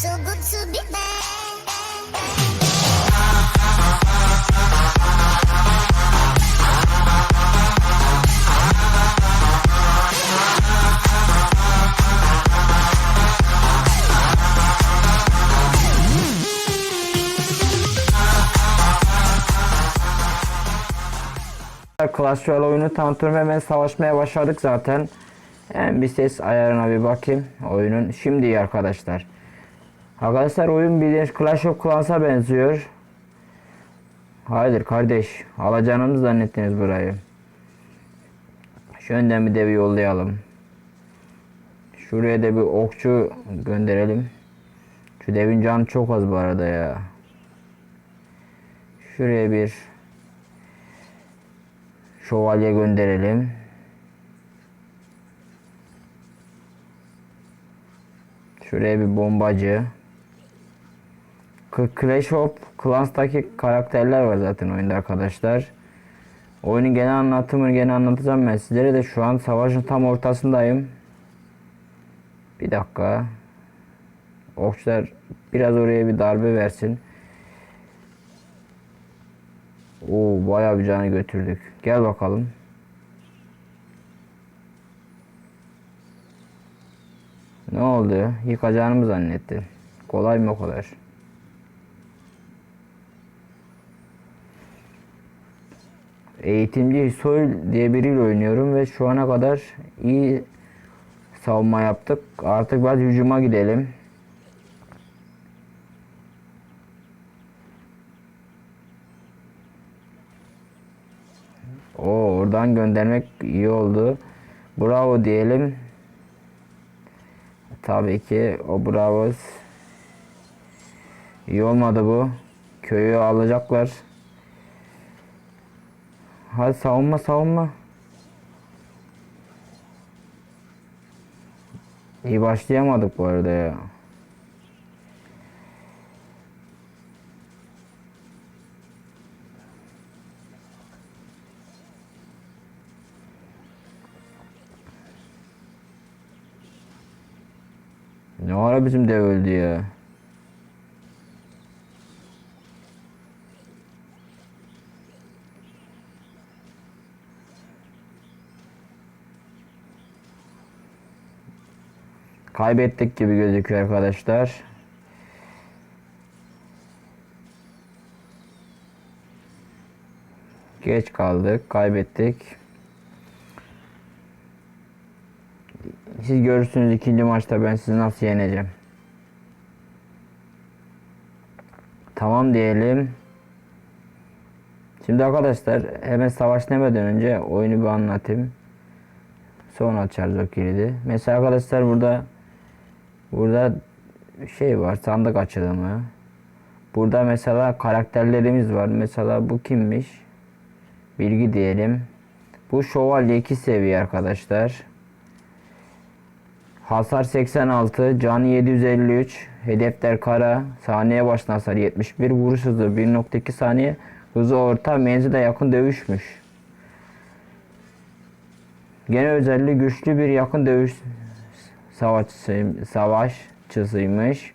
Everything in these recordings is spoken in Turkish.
So good to be back. Clash Royale oyunu tanıtıyorum hemen savaşmaya başladık zaten. Yani bir ses ayarına bir bakayım oyunun. Şimdi arkadaşlar. Arkadaşlar oyun bildiğiniz Clash of Clans'a benziyor. Hayır kardeş. Alacağınızı zannettiniz burayı. Şu önden bir de yollayalım. Şuraya da bir okçu gönderelim. Şu devin canı çok az bu arada ya. Şuraya bir şövalye gönderelim. Şuraya bir bombacı. Clash of Clans'taki karakterler var zaten oyunda arkadaşlar. Oyunun genel anlatımını gene anlatacağım ben sizlere de şu an savaşın tam ortasındayım. Bir dakika. Okçular biraz oraya bir darbe versin. Oo bayağı bir canı götürdük. Gel bakalım. Ne oldu? Yıkacağını mı zannettin? Kolay mı o kadar? Eğitimci Hisoy diye biriyle oynuyorum ve şu ana kadar iyi savunma yaptık. Artık biraz hücuma gidelim. O oradan göndermek iyi oldu. Bravo diyelim. Tabii ki o bravo. İyi olmadı bu. Köyü alacaklar. Hadi savunma savunma. İyi başlayamadık bu arada ya. Ne ara bizim dev öldü ya. Kaybettik gibi gözüküyor arkadaşlar. Geç kaldık, kaybettik. Siz görürsünüz ikinci maçta ben sizi nasıl yeneceğim. Tamam diyelim. Şimdi arkadaşlar hemen savaş demeden önce oyunu bir anlatayım. Sonra açarız o kilidi. Mesela arkadaşlar burada burada şey var sandık açılımı. Burada mesela karakterlerimiz var. Mesela bu kimmiş? Bilgi diyelim. Bu şövalye 2 seviye arkadaşlar. Hasar 86, canı 753, hedefler kara, saniye başına hasar 71, vuruş hızı 1.2 saniye, hızı orta, menzile yakın dövüşmüş. Gene özelliği güçlü bir yakın dövüş savaşçısı, savaşçısıymış.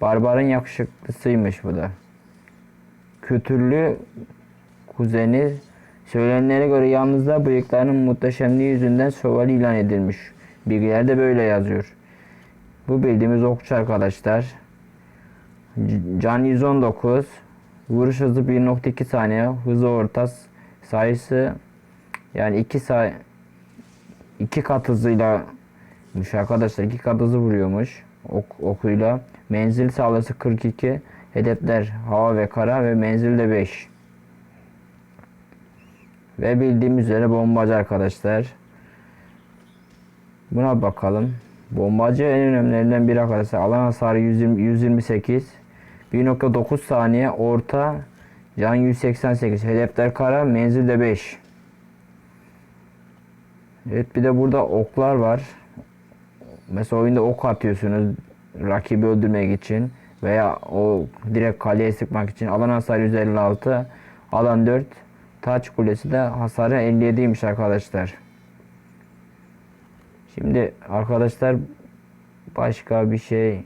Barbarın yakışıklısıymış bu da. Kültürlü kuzeni söylenenlere göre yalnızca bıyıklarının muhteşemliği yüzünden şövalye ilan edilmiş. Bilgilerde böyle yazıyor. Bu bildiğimiz okçu arkadaşlar. Can 119. Vuruş hızı 1.2 saniye. Hızı orta. Sayısı yani 2 say 2 kat hızıyla arkadaşlar 2 kat vuruyormuş ok, okuyla. Menzil sağlısı 42. Hedefler hava ve kara ve menzil de 5. Ve bildiğimiz üzere bombacı arkadaşlar. Buna bakalım. Bombacı en önemlilerinden biri arkadaşlar. Alan hasarı 120, 128. 1.9 saniye. Orta. Can 188. Hedefler kara. Menzil de 5. Evet bir de burada oklar var. Mesela oyunda ok atıyorsunuz. Rakibi öldürmek için. Veya o direkt kaleye sıkmak için. Alan hasarı 156. Alan 4. Taç kulesi de hasarı 57'ymiş arkadaşlar. Şimdi arkadaşlar başka bir şey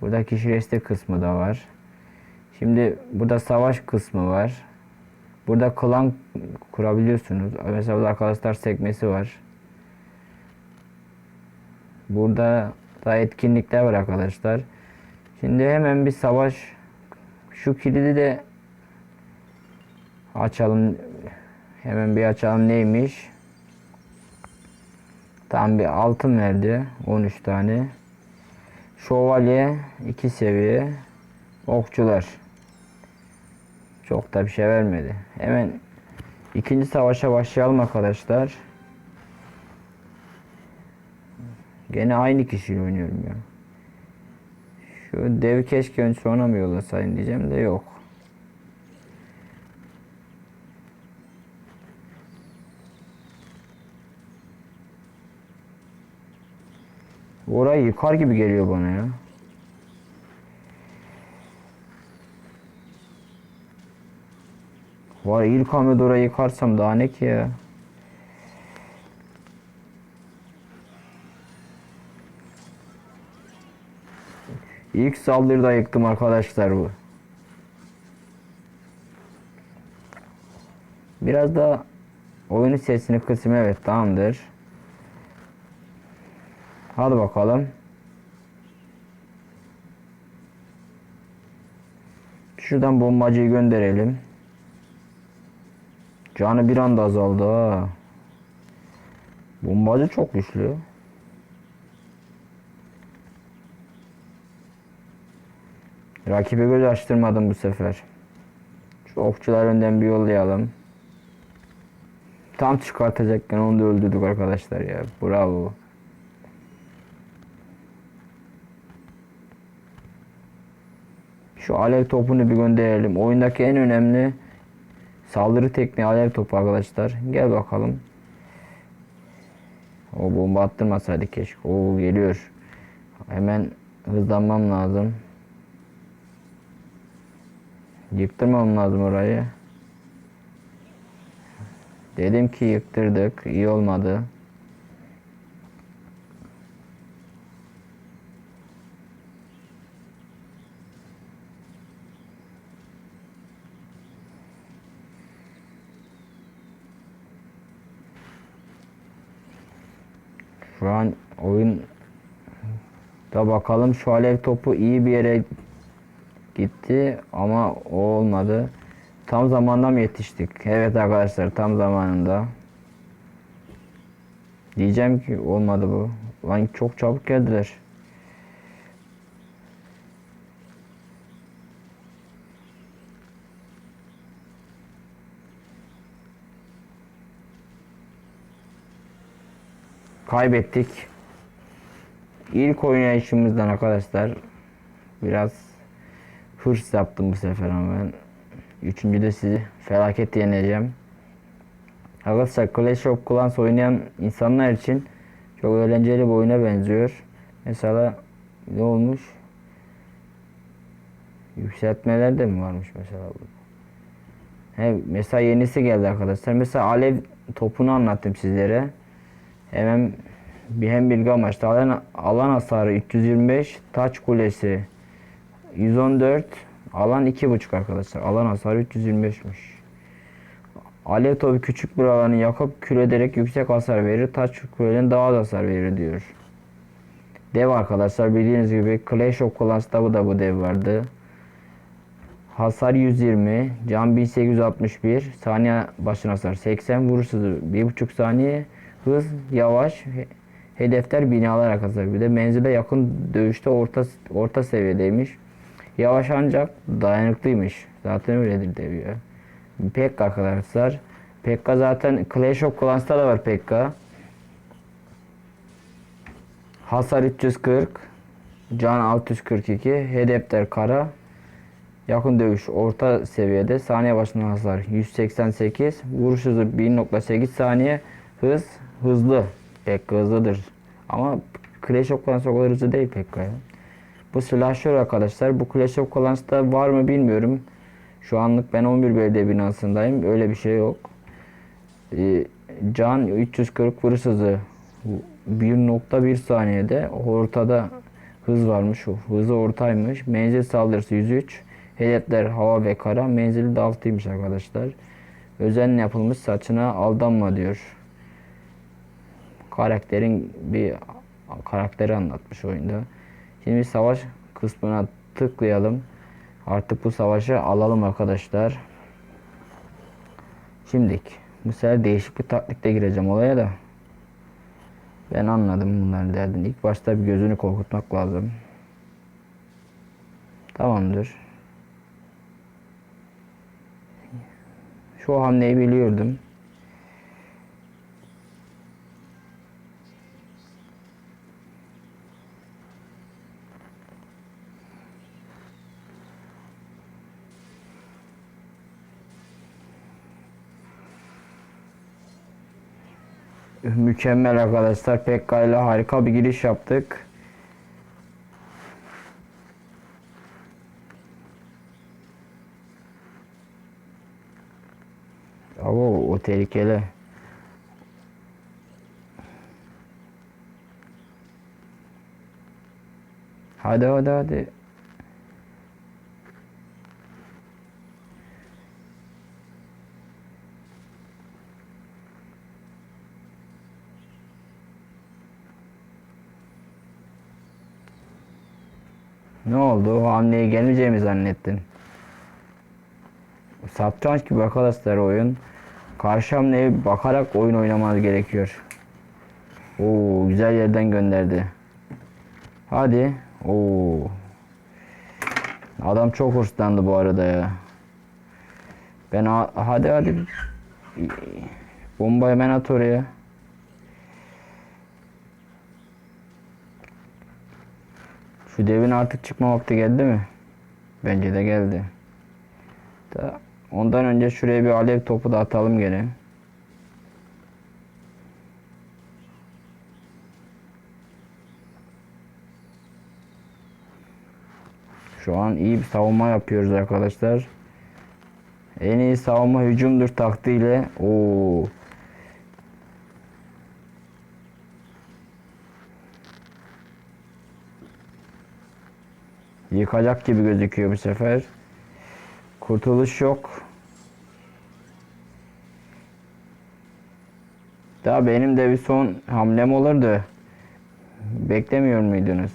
Burada kişi destek kısmı da var. Şimdi burada savaş kısmı var. Burada klan kurabiliyorsunuz. Mesela burada arkadaşlar sekmesi var. Burada da etkinlikler var arkadaşlar. Şimdi hemen bir savaş şu kilidi de açalım. Hemen bir açalım neymiş? Tam bir altın verdi. 13 tane. Şövalye 2 seviye. Okçular. Çok da bir şey vermedi. Hemen ikinci savaşa başlayalım arkadaşlar. Gene aynı kişiyle oynuyorum ya. Şu dev keşke önce sonra mı yollasaydım diyeceğim de yok. Orayı yıkar gibi geliyor bana ya. Var ilk hamlede orayı yıkarsam daha ne ki ya. İlk saldırıda yıktım arkadaşlar bu. Biraz da oyunun sesini kısım evet tamamdır. Hadi bakalım. Şuradan bombacıyı gönderelim. Canı bir anda azaldı ha. Bombacı çok güçlü. Rakibe göz açtırmadım bu sefer. Şu okçular önden bir yollayalım. Tam çıkartacakken onu da öldürdük arkadaşlar ya. Bravo. Şu alev topunu bir gönderelim. Oyundaki en önemli saldırı tekniği alev topu arkadaşlar. Gel bakalım. O bomba attırmasaydı keşke. O geliyor. Hemen hızlanmam lazım. Yıktırmam lazım orayı. Dedim ki yıktırdık. iyi olmadı. Şu an oyun da bakalım şu alev topu iyi bir yere gitti ama o olmadı. Tam zamanında mı yetiştik? Evet arkadaşlar tam zamanında. Diyeceğim ki olmadı bu. Lan çok çabuk geldiler. Kaybettik. İlk oynayışımızdan arkadaşlar biraz hırs yaptım bu sefer ama ben. Üçüncüde sizi felaket yeneceğim. Arkadaşlar Clash of Clans oynayan insanlar için çok eğlenceli bir oyuna benziyor. Mesela ne olmuş? Yükseltmeler de mi varmış mesela bu? He, mesela yenisi geldi arkadaşlar. Mesela alev topunu anlattım sizlere. Hemen bir hem bilgi amaçlı alan, alan hasarı 325, taç kulesi 114, alan 2.5 arkadaşlar. Alan hasarı 325'miş. Alev topu küçük bir alanı yakıp kül ederek yüksek hasar verir. Taç kulenin daha az hasar verir diyor. Dev arkadaşlar bildiğiniz gibi Clash of Clans'ta bu da bu dev vardı. Hasar 120, can 1861, saniye başına hasar 80, vuruş hızı 1.5 saniye, hız yavaş, he- hedefler binalar arkadaşlar. Bir de menzile yakın dövüşte orta orta seviyedeymiş. Yavaş ancak dayanıklıymış. Zaten öyledir ya. Pekka arkadaşlar. Pekka zaten Clash of Clans'ta da var Pekka. Hasar 340, can 642, hedefler kara, yakın dövüş orta seviyede, saniye başına hasar 188, vuruş hızı 1.8 saniye, hız hızlı, Pekka hızlıdır. Ama Clash of Clans o kadar hızlı değil Pekka ya. Bu slasher arkadaşlar, bu Clash of Clans'ta var mı bilmiyorum. Şu anlık ben 11 belediye binasındayım, öyle bir şey yok. Ee, can 340 vuruş hızı 1.1 saniyede ortada Hız varmış. Hızı ortaymış. Menzil saldırısı 103. Hedefler hava ve kara. Menzili de 6'ymış arkadaşlar. Özenle yapılmış saçına aldanma diyor. Karakterin bir karakteri anlatmış oyunda. Şimdi savaş kısmına tıklayalım. Artık bu savaşı alalım arkadaşlar. Şimdilik bu sefer değişik bir taktikle gireceğim olaya da. Ben anladım bunların derdini. İlk başta bir gözünü korkutmak lazım. Tamamdır. Şu hamleyi biliyordum. Mükemmel arkadaşlar. Pekka ile harika bir giriş yaptık. Ama o tehlikeli. Hadi hadi hadi. Ne oldu? O hamleye gelmeyeceğimi zannettin. Satranç gibi arkadaşlar oyun. Karşı hamleye bakarak oyun oynamanız gerekiyor. Oo güzel yerden gönderdi. Hadi. Oo. Adam çok hırslandı bu arada ya. Ben hadi hadi. Bombayı hemen at oraya. Şu devin artık çıkma vakti geldi mi? Bence de geldi. Da ondan önce şuraya bir alev topu da atalım gene. Şu an iyi bir savunma yapıyoruz arkadaşlar. En iyi savunma hücumdur taktiğiyle. Oo. Yıkacak gibi gözüküyor bu sefer. Kurtuluş yok. Daha benim de bir son hamlem olurdu. Beklemiyor muydunuz?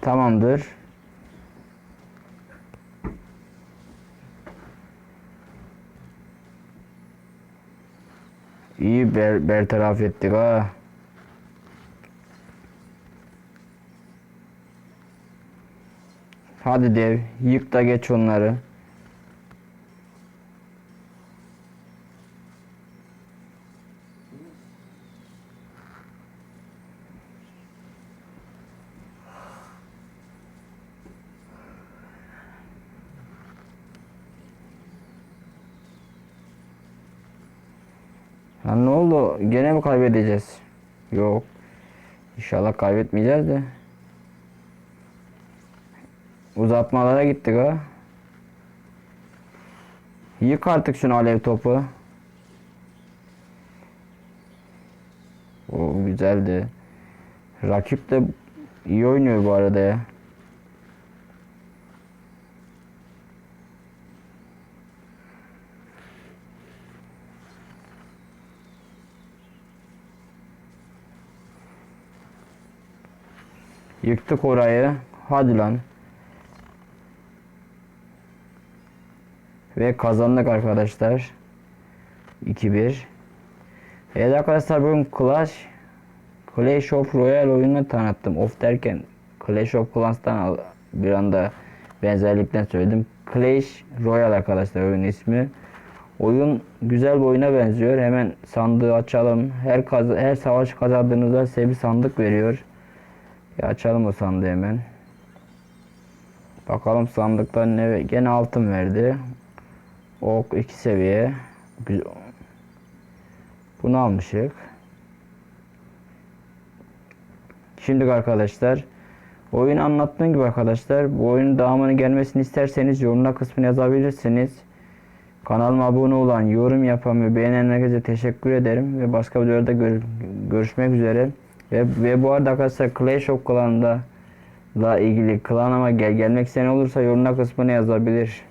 Tamamdır. İyi ber, bertaraf ettik ha. Hadi dev, yık da geç onları. Lan ne oldu? Gene mi kaybedeceğiz? Yok. İnşallah kaybetmeyeceğiz de. Uzatmalara gittik ha. Yık artık şunu alev topu. O güzeldi. Rakip de iyi oynuyor bu arada ya. Yıktık orayı. Hadi lan. Ve kazandık arkadaşlar. 2-1. Evet arkadaşlar bugün Clash Clash of Royale oyununu tanıttım. Of derken Clash of Clans'tan bir anda benzerlikten söyledim. Clash Royale arkadaşlar oyun ismi. Oyun güzel bir oyuna benziyor. Hemen sandığı açalım. Her her savaş kazandığınızda size bir sandık veriyor. Ya açalım o sandığı hemen. Bakalım sandıktan ne gene altın verdi. Ok 2 seviye. Güzel. Bunu almışık. Şimdi arkadaşlar Oyun anlattığım gibi arkadaşlar. Bu oyunun devamını gelmesini isterseniz yorumlar kısmına yazabilirsiniz. Kanalıma abone olan, yorum yapan ve beğenen herkese teşekkür ederim. Ve başka videolarda gör- görüşmek üzere. Ve, ve bu arada arkadaşlar Clash of Clans'da la ilgili klanıma gel gelmek isteyen olursa yorumlar kısmına yazabilir.